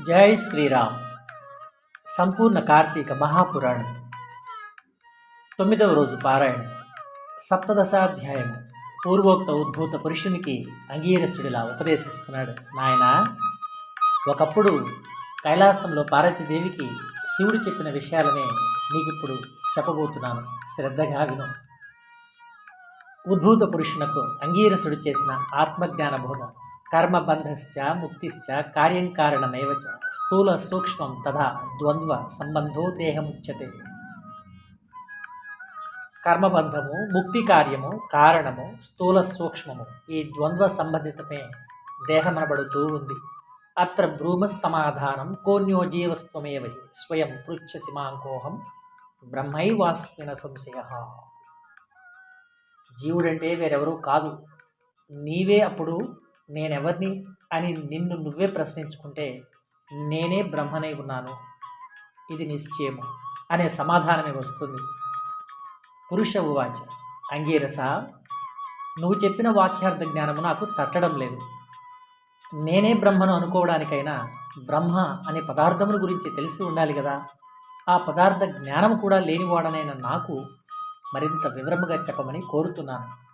జై శ్రీరామ్. సంపూర్ణ కార్తీక మహాపురాణం. తొమ్మిదవ రోజు పారాయణం. సప్తదశాధ్యాయము. పూర్వోక్త ఉద్భూత పురుషునికి అంగీరసుడిలా ఉపదేశిస్తున్నాడు నాయన. ఒకప్పుడు కైలాసంలో పార్వతీదేవికి శివుడు చెప్పిన విషయాలనే నీకిప్పుడు చెప్పబోతున్నాను. శ్రద్ధగా విను. ఉద్భూత పురుషునకు అంగీరసుడు చేసిన ఆత్మజ్ఞాన బోధ కర్మబంధశ్చ ముక్తిశ్చ కార్యం కారణమేవ చ స్థూల సూక్ష్మం తథా ద్వంద్వ సంబంధో దేహముచ్యతే. కర్మబంధము ముక్తి కార్యము కారణము స్థూల సూక్ష్మము ఈ ద్వంద్వ సంబంధితమే దేహమనబడుతూ ఉంది. అత్ర బ్రూమ సమాధానం కోన్యో జీవస్త్వమేవ స్వయం పృచ్ఛ సిమాంకోహం బ్రహ్మైవాస్మిన సంశయ. జీవుడంటే వేరెవరూ కాదు. నీవే అప్పుడు నేనెవరిని అని నిన్ను నువ్వే ప్రశ్నించుకుంటే నేనే బ్రహ్మనై ఉన్నాను. ఇది నిశ్చయము అనే సమాధానమే వస్తుంది. పురుష ఉవాచ. అంగీరస. నువ్వు చెప్పిన వాక్యార్థ జ్ఞానము నాకు తట్టడం లేదు. నేనే బ్రహ్మను అనుకోవడానికైనా బ్రహ్మ అనే పదార్థముల గురించి తెలిసి ఉండాలి కదా. ఆ పదార్థ జ్ఞానం కూడా లేనివాడనైన నాకు మరింత వివరముగా చెప్పమని కోరుతున్నాను.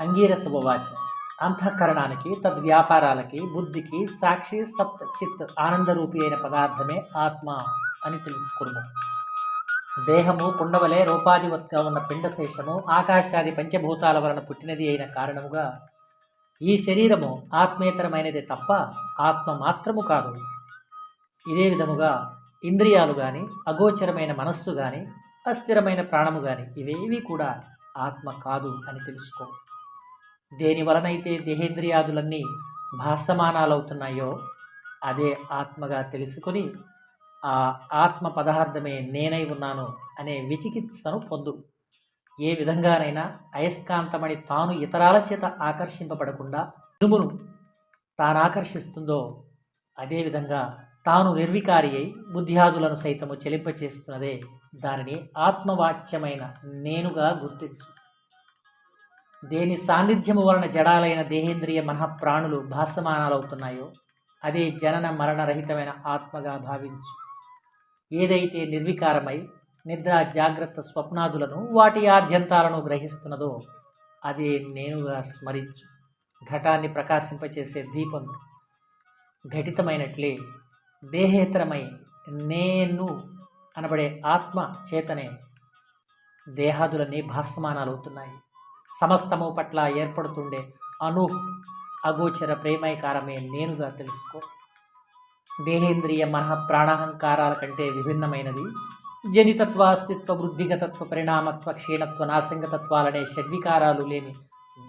అంగీరస ఉవాచ అంతఃకరణానికి తద్వ్యాపారాలకి బుద్ధికి సాక్షి సత్ చిత్ ఆనందరూపి అయిన పదార్థమే ఆత్మ అని తెలుసుకున్నాము దేహము పుండవలే రూపాధివత్గా ఉన్న పిండశేషము ఆకాశాది పంచభూతాల వలన పుట్టినది అయిన కారణముగా ఈ శరీరము ఆత్మేతరమైనది తప్ప ఆత్మ మాత్రము కాదు. ఇదే విధముగా ఇంద్రియాలు కానీ అగోచరమైన మనస్సు కానీ అస్థిరమైన ప్రాణము కానీ ఇవేవి కూడా ఆత్మ కాదు అని తెలుసుకో దేని వలనైతే దేహేంద్రియాదులన్నీ భాసమానాలవుతున్నాయో అదే ఆత్మగా తెలుసుకొని ఆ ఆత్మ పదార్థమే నేనై ఉన్నాను అనే విచికిత్సను పొందు. ఏ విధంగానైనా అయస్కాంతమని తాను ఇతరాల చేత ఆకర్షింపబడకుండా ఇనుమును తాను ఆకర్షిస్తుందో అదేవిధంగా తాను నిర్వికారి అయి బుద్ధ్యాదులను సైతము చెలింపచేస్తున్నదే దానిని ఆత్మవాచ్యమైన నేనుగా గుర్తించు. దేని సాన్నిధ్యము వలన జడాలైన దేహేంద్రియ మనఃప్రాణులు భాసమానాలవుతున్నాయో అదే జనన మరణరహితమైన ఆత్మగా భావించు. ఏదైతే నిర్వికారమై నిద్ర జాగ్రత్త స్వప్నాదులను వాటి ఆద్యంతాలను గ్రహిస్తున్నదో అదే నేనుగా స్మరించు. ఘటాన్ని ప్రకాశింపచేసే దీపం ఘటితమైనట్లే దేహేతరమై నేను అనబడే ఆత్మ చేతనే దేహాదులన్నీ భాస్మానాలవుతున్నాయి. సమస్తము పట్ల ఏర్పడుతుండే అను అగోచర ప్రేమైకారమే నేనుగా తెలుసుకో. దేహేంద్రియ మనః ప్రాణాహంకారాల కంటే విభిన్నమైనది. జనితత్వ అస్తిత్వ వృద్ధిగతత్వ పరిణామత్వ క్షీణత్వ నాశంగతత్వాలనే షడ్వికారాలు లేని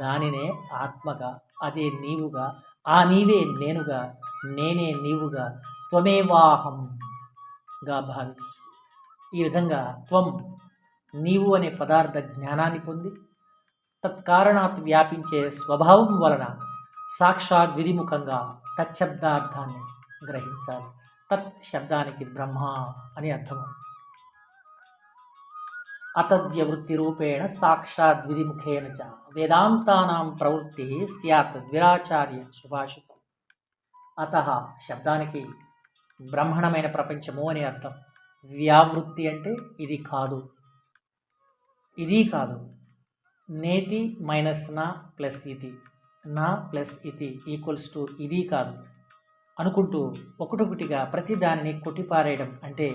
దానినే ఆత్మగా అదే నీవుగా ఆ నీవే నేనుగా నేనే నీవుగా త్వమేవాహంగా భావించు. ఈ విధంగా త్వం నీవు అనే పదార్థ జ్ఞానాన్ని పొంది తత్కారణాత్ వ్యాపించే స్వభావం వలన సాక్షాత్ విధిముఖంగా తచ్చబ్దార్థాన్ని గ్రహించాలి. తత్ శబ్దానికి బ్రహ్మ అని అర్థము. అతద్వ్యవృత్తి రూపేణ సాక్షాత్ విధిముఖేన చ. వేదాంతానాం ప్రవృత్తి స్యాత్ ద్విరాచార్య సుభాషితం. అత శబ్దానికి బ్రహ్మణమైన ప్రపంచము అని అర్థం. వ్యావృత్తి అంటే ఇది కాదు. ఇది కాదు. నేతి మైనస్ నా ప్లస్ ఇది నా ప్లస్ ఇది ఈక్వల్స్ టు ఇది కాదు. అనుకుంటూ ఒకటొకటిగా ప్రతి దానిని కొట్టిపారేయడం అంటే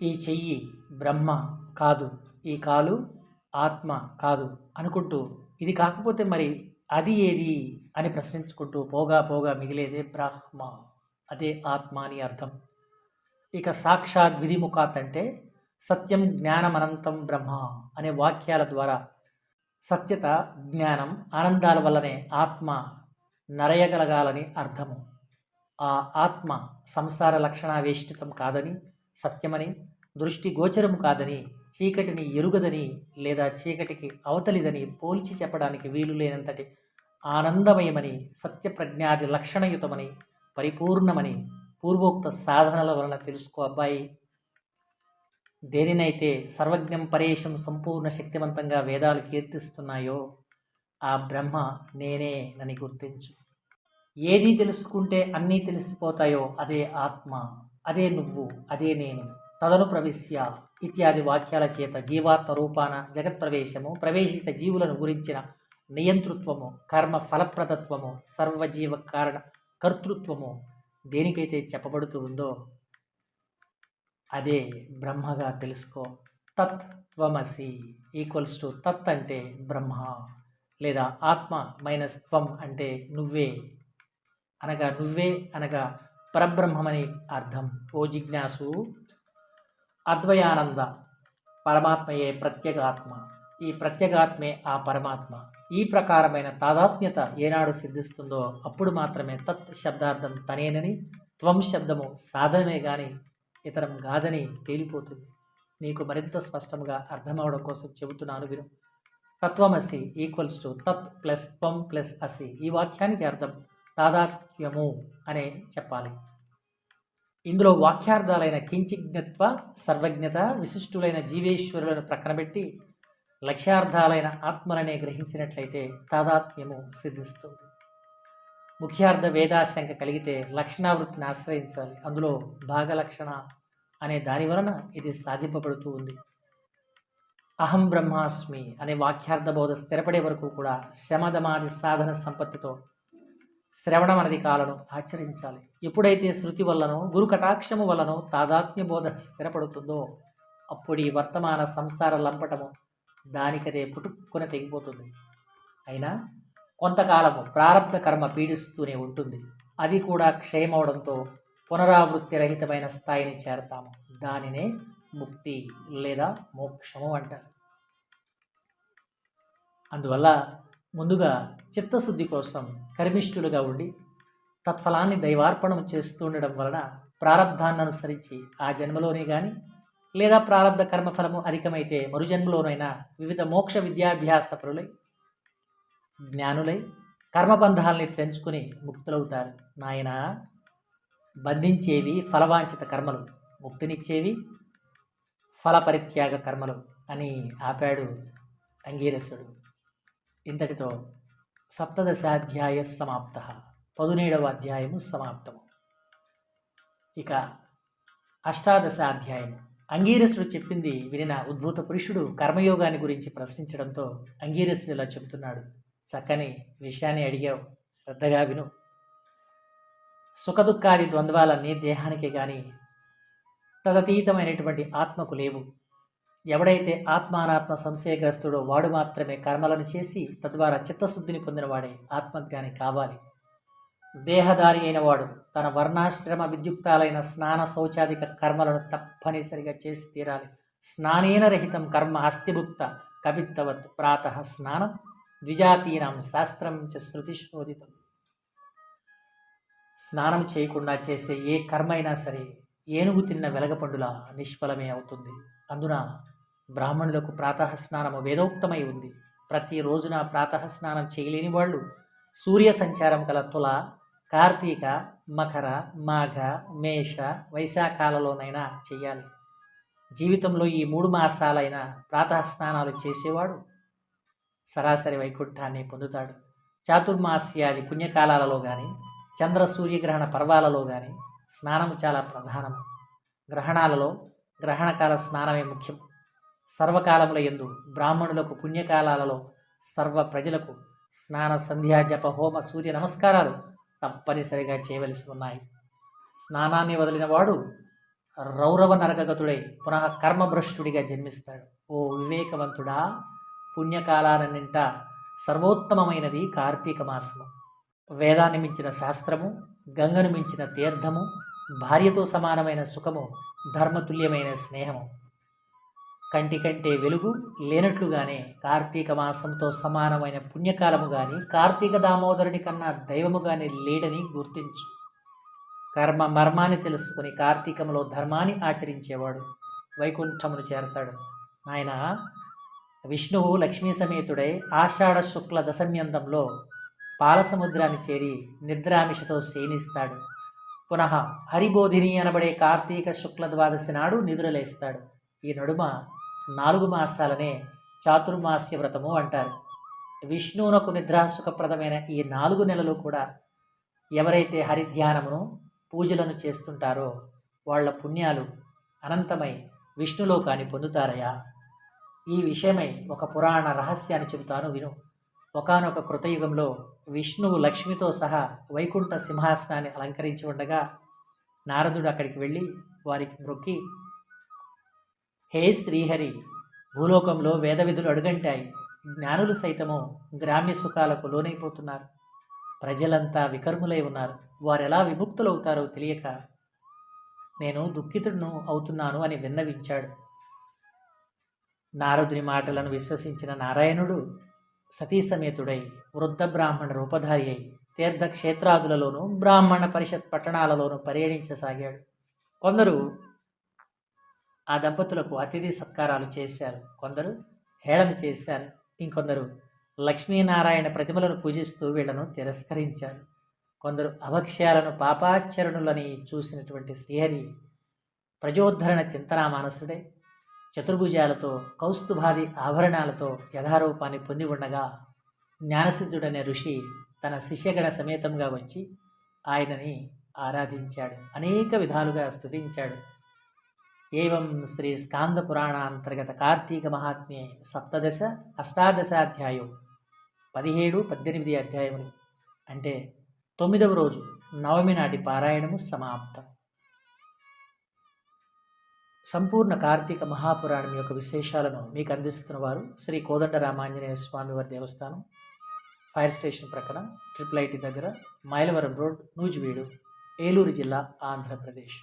ఈ చెయ్యి బ్రహ్మ కాదు ఈ కాలు ఆత్మ కాదు అనుకుంటూ ఇది కాకపోతే మరి అది ఏది అని ప్రశ్నించుకుంటూ పోగా పోగా మిగిలేదే బ్రహ్మ అదే ఆత్మ అని అర్థం. ఇక సాక్షాత్ విధిముఖాత్ అంటే సత్యం జ్ఞానమనంతం బ్రహ్మ అనే వాక్యాల ద్వారా సత్యత జ్ఞానం ఆనందాల వల్లనే ఆత్మ నరయగలగాలని అర్థము. ఆ ఆత్మ సంసార లక్షణావేష్టితం కాదని సత్యమని దృష్టి గోచరము కాదని చీకటిని ఎరుగదని లేదా చీకటికి అవతలిదని పోల్చి చెప్పడానికి వీలు లేనంతటి ఆనందమయమని సత్యప్రజ్ఞాది లక్షణయుతమని పరిపూర్ణమని పూర్వోక్త సాధనల వలన తెలుసుకో అబ్బాయి. దేనినైతే సర్వజ్ఞం పరేశం సంపూర్ణ శక్తివంతంగా వేదాలు కీర్తిస్తున్నాయో ఆ బ్రహ్మ నేనే నని గుర్తించు. ఏది తెలుసుకుంటే అన్నీ తెలిసిపోతాయో అదే ఆత్మ అదే నువ్వు అదే నేను. తదను ప్రవిశ్య ఇత్యాది వాక్యాల చేత జీవాత్మ రూపాన జగత్ప్రవేశము ప్రవేశిత జీవులను గురించిన నియంతృత్వము కర్మ ఫలప్రదత్వము సర్వజీవ కారణ కర్తృత్వము దేనికైతే చెప్పబడుతూ ఉందో అదే బ్రహ్మగా తెలుసుకో. తత్ త్వమసి ఈక్వల్స్ టు తత్ అంటే బ్రహ్మ లేదా ఆత్మ మైనస్ త్వం అంటే నువ్వే అనగా నువ్వే అనగా పరబ్రహ్మమని అర్థం. ఓ జిజ్ఞాసు అద్వయానంద పరమాత్మయే ప్రత్యేగాత్మ. ఈ ప్రత్యేగాత్మే ఆ పరమాత్మ. ఈ ప్రకారమైన తాదాత్మ్యత ఏనాడు సిద్ధిస్తుందో అప్పుడు మాత్రమే తత్ శబ్దార్థం తనేనని త్వం శబ్దము సాధనమే కానీ ఇతరం కాదని తేలిపోతుంది. నీకు మరింత స్పష్టంగా అర్థమవడం కోసం చెబుతున్నాను విను. తత్వమసి ఈక్వల్స్ టు తత్ ప్లస్ త్వం ప్లస్ అసి. ఈ వాక్యానికి అర్థం తాదాత్మ్యము అనే చెప్పాలి. ఇందులో వాక్యార్థాలైన కించిజ్ఞత్వ సర్వజ్ఞత విశిష్టులైన జీవేశ్వరులను ప్రక్కనబెట్టి లక్ష్యార్థాలైన ఆత్మలనే గ్రహించినట్లయితే తాదాత్మ్యము సిద్ధిస్తుంది. ముఖ్యార్థ వేదాశంక కలిగితే లక్షణావృత్తిని ఆశ్రయించాలి. అందులో భాగలక్షణ అనే దాని వలన ఇది సాధింపబడుతూ ఉంది. అహం బ్రహ్మాస్మి అనే వాక్యార్థ బోధ స్థిరపడే వరకు కూడా శమదమాది సాధన సంపత్తితో శ్రవణం అనేది కాలను ఆచరించాలి. ఎప్పుడైతే శృతి వల్లనో గురు కటాక్షము వలనో తాదాత్మ్య బోధ స్థిరపడుతుందో అప్పుడు ఈ వర్తమాన సంసార లంపటము దానికదే పుట్టుకుని తెగిపోతుంది. అయినా కొంతకాలము ప్రారంభ కర్మ పీడిస్తూనే ఉంటుంది. అది కూడా క్షయమవడంతో పునరావృత్తి రహితమైన స్థాయిని చేరతాము. దానినే ముక్తి లేదా మోక్షము అంటారు. అందువల్ల ముందుగా చిత్తశుద్ధి కోసం కర్మిష్ఠులుగా ఉండి తత్ఫలాన్ని దైవార్పణం చేస్తూ ఉండడం వలన ప్రారంధాన్ని అనుసరించి ఆ జన్మలోనే కానీ లేదా ప్రారంధ కర్మఫలము అధికమైతే మరుజన్మలోనైనా వివిధ మోక్ష విద్యాభ్యాస పరులై జ్ఞానులై కర్మబంధాలని తెంచుకుని ముక్తులవుతారు. నాయన బంధించేవి ఫలవాంఛిత కర్మలు ముక్తినిచ్చేవి ఫలపరిత్యాగ కర్మలు అని ఆపాడు అంగీరసుడు ఇంతటితో సప్తదశాధ్యాయ సమాప్త. పదునేడవ అధ్యాయము సమాప్తము. ఇక అష్టాదశ అధ్యాయము అంగీరసుడు చెప్పింది వినిన ఉద్భూత పురుషుడు కర్మయోగాన్ని గురించి ప్రశ్నించడంతో అంగీరసుడు ఇలా చెబుతున్నాడు. చక్కని విషయాన్ని అడిగావు. శ్రద్ధగా విను. సుఖదుఖాది ద్వంద్వాలన్నీ దేహానికి కానీ తదతీతమైనటువంటి ఆత్మకు లేవు. ఎవడైతే ఆత్మానాత్మ సంశయగ్రస్తుడో వాడు మాత్రమే కర్మలను చేసి తద్వారా చిత్తశుద్ధిని పొందినవాడే ఆత్మజ్ఞాని కావాలి. దేహదారి అయిన వాడు తన వర్ణాశ్రమ విద్యుక్తాలైన స్నాన శౌచాధిక కర్మలను తప్పనిసరిగా చేసి తీరాలి. స్నానేన రహితం కర్మ అస్థిభుక్త కవిత్తవత్ ప్రాత స్నానం. ద్విజాతీనాం శాస్త్రం చ శ్రుతిశోధితం స్నానం చేయకుండా చేసే ఏ కర్మ అయినా సరే ఏనుగు తిన్న వెలగపండులా నిష్ఫలమే అవుతుంది. అందున బ్రాహ్మణులకు ప్రాతఃస్నానము వేదోక్తమై ఉంది. ప్రతి రోజున ప్రాతఃస్నానం చేయలేని వాళ్ళు సూర్య సంచారం గల తుల కార్తీక మకర మాఘ మేష వైశాఖాలలోనైనా చేయాలి జీవితంలో ఈ మూడు మాసాలైన ప్రాతఃస్నానాలు చేసేవాడు సరాసరి వైకుంఠాన్ని పొందుతాడు. చాతుర్మాస్యాది పుణ్యకాలాలలో కానీ చంద్ర సూర్యగ్రహణ పర్వాలలో కానీ స్నానం చాలా ప్రధానం గ్రహణాలలో గ్రహణకాల స్నానమే ముఖ్యం. సర్వకాలముల ఎందు బ్రాహ్మణులకు పుణ్యకాలాలలో సర్వ ప్రజలకు స్నాన సంధ్యా జప హోమ సూర్య నమస్కారాలు తప్పనిసరిగా చేయవలసి ఉన్నాయి. స్నానాన్ని వదిలినవాడు రౌరవ నరకగతుడై పునః కర్మభ్రష్టుడిగా జన్మిస్తాడు. ఓ వివేకవంతుడా! పుణ్యకాలాలన్నింట సర్వోత్తమమైనది కార్తీక మాసము. వేదాన్ని మించిన శాస్త్రము గంగను మించిన తీర్థము భార్యతో సమానమైన సుఖము ధర్మతుల్యమైన స్నేహము. కంటి కంటే వెలుగు లేనట్లుగానే కార్తీక మాసంతో సమానమైన పుణ్యకాలము కానీ కార్తీక దామోదరుని కన్నా దైవము కానీ లేడని గుర్తించు. కర్మ మర్మాన్ని తెలుసుకుని కార్తీకంలో ధర్మాన్ని ఆచరించేవాడు వైకుంఠమును చేరతాడు. నాయన విష్ణువు లక్ష్మీ సమేతుడై ఆషాఢ శుక్ల దశమ్యంతంలో పాలసముద్రాన్ని చేరి నిద్రామిషతో సేనిస్తాడు. పునః హరిబోధిని అనబడే కార్తీక శుక్ల ద్వాదశి నాడు నిద్రలేస్తాడు. ఈ నడుమ నాలుగు మాసాలనే చాతుర్మాస్య వ్రతము అంటారు. విష్ణువునకు నిద్రాసుఖప్రదమైన ఈ నాలుగు నెలలు కూడా ఎవరైతే హరిధ్యానమును పూజలను చేస్తుంటారో వాళ్ళ పుణ్యాలు అనంతమై విష్ణులోకాన్ని పొందుతారయా? ఈ విషయమై ఒక పురాణ రహస్యాన్ని చెబుతాను విను. ఒకానొక కృతయుగంలో విష్ణువు లక్ష్మితో సహా వైకుంఠ సింహాసనాన్ని అలంకరించి ఉండగా నారదుడు అక్కడికి వెళ్ళి వారికి మొక్కి హే శ్రీహరి భూలోకంలో వేదవిధులు అడుగంటాయి. జ్ఞానులు సైతము గ్రామ్య సుఖాలకు లోనైపోతున్నారు. ప్రజలంతా వికర్ములై ఉన్నారు. వారెలా విముక్తులవుతారో తెలియక నేను దుఃఖితుడును అవుతున్నాను అని విన్నవించాడు. నారదుని మాటలను విశ్వసించిన నారాయణుడు సతీసమేతుడై వృద్ధ బ్రాహ్మణ రూపధారి అయి తీర్థక్షేత్రాదులలోనూ బ్రాహ్మణ పరిషత్ పట్టణాలలోనూ పర్యటించసాగాడు. కొందరు ఆ దంపతులకు అతిథి సత్కారాలు చేశారు. కొందరు హేళన చేశారు. ఇంకొందరు లక్ష్మీనారాయణ ప్రతిమలను పూజిస్తూ వీళ్ళను తిరస్కరించారు. కొందరు అవక్ష్యాలను పాపాచరణులని చూసినటువంటి శ్రీహరి ప్రజోద్ధరణ చింతనా మానసుడే చతుర్భుజాలతో కౌస్తుభాది ఆభరణాలతో యథారూపాన్ని పొంది ఉండగా జ్ఞానసిద్ధుడనే ఋషి తన శిష్యగణ సమేతంగా వచ్చి ఆయనని ఆరాధించాడు. అనేక విధాలుగా స్తుతించాడు. ఏవం శ్రీ స్కాంద పురాణాంతర్గత కార్తీక మహాత్మ్యే సప్తదశ అష్టాదశాధ్యాయం పదిహేడు పద్దెనిమిది అధ్యాయములు. అంటే తొమ్మిదవ రోజు నవమి నాటి పారాయణము సమాప్తం. సంపూర్ణ కార్తీక మహాపురాణం యొక్క విశేషాలను మీకు అందిస్తున్న వారు శ్రీ కోదండ రామాంజనేయ దేవస్థానం ఫైర్ స్టేషన్ ప్రక్కన ట్రిపుల్ ఐటీ దగ్గర మైలవరం రోడ్ నూజివీడు ఏలూరు జిల్లా ఆంధ్రప్రదేశ్.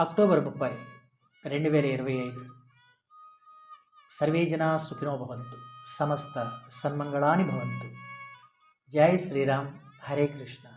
అక్టోబర్ ముప్పై రెండు వేల ఇరవై ఐదు. సర్వేజన సుఖినో భవంతు. సమస్త సన్మంగళాని భవంతు. జై శ్రీరామ్. హరే కృష్ణ.